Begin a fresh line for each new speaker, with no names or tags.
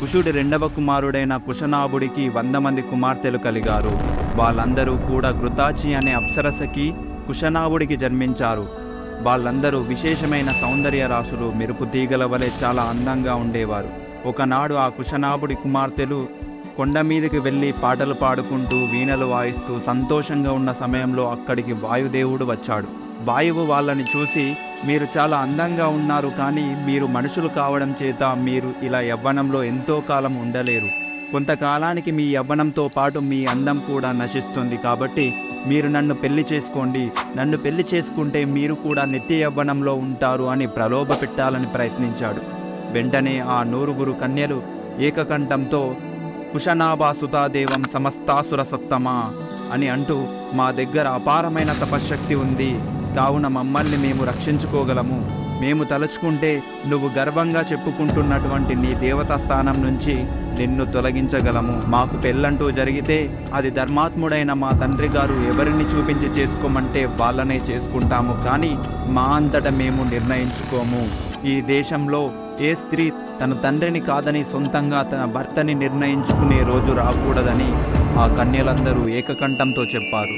కుషుడి రెండవ కుమారుడైన కుశనాభుడికి వంద మంది కుమార్తెలు కలిగారు. వాళ్ళందరూ కూడా ఘృతాచి అనే అప్సరసకి కుశనాభుడికి జన్మించారు. వాళ్ళందరూ విశేషమైన సౌందర్య రాసులు మెరుపు తీగల వలె చాలా అందంగా ఉండేవారు. ఒకనాడు ఆ కుశనాభుడి కుమార్తెలు కొండ మీదకి వెళ్ళి పాటలు పాడుకుంటూ వీణలు వాయిస్తూ సంతోషంగా ఉన్న సమయంలో అక్కడికి వాయుదేవుడు వచ్చాడు. వాయువు వాళ్ళని చూసి మీరు చాలా అందంగా ఉన్నారు కానీ మీరు మనుషులు కావడం చేత మీరు ఇలా యవ్వనంలో ఎంతో కాలం ఉండలేరు. కొంతకాలానికి మీ యవ్వనంతో పాటు మీ అందం కూడా నశిస్తుంది కాబట్టి మీరు నన్ను పెళ్ళి చేసుకోండి. నన్ను పెళ్ళి చేసుకుంటే మీరు కూడా నిత్య యవ్వనంలో ఉంటారు అని ప్రలోభ పెట్టాలని ప్రయత్నించాడు. వెంటనే ఆ నూరుగురు కన్యలు ఏకకంఠంతో కుశనాభాసుతాదేవం సమస్తాసుర సత్తమా అని అంటూ మా దగ్గర అపారమైన తపశ్శక్తి ఉంది. కావున మమ్మల్ని మేము రక్షించుకోగలము. మేము తలుచుకుంటే నువ్వు గర్వంగా చెప్పుకుంటున్నటువంటి నీ దేవతా స్థానం నుంచి నిన్ను తొలగించగలము. మాకు పెళ్ళంటూ జరిగితే అది ధర్మాత్ముడైన మా తండ్రి గారు ఎవరిని చూపించి చేసుకోమంటే వాళ్ళనే చేసుకుంటాము. కానీ మా అంతట మేము నిర్ణయించుకోము. ఈ దేశంలో ఏ స్త్రీ తన తండ్రిని కాదని సొంతంగా తన భర్తని నిర్ణయించుకునే రోజు రాకూడదని ఆ కన్యలందరూ ఏకకంఠంతో చెప్పారు.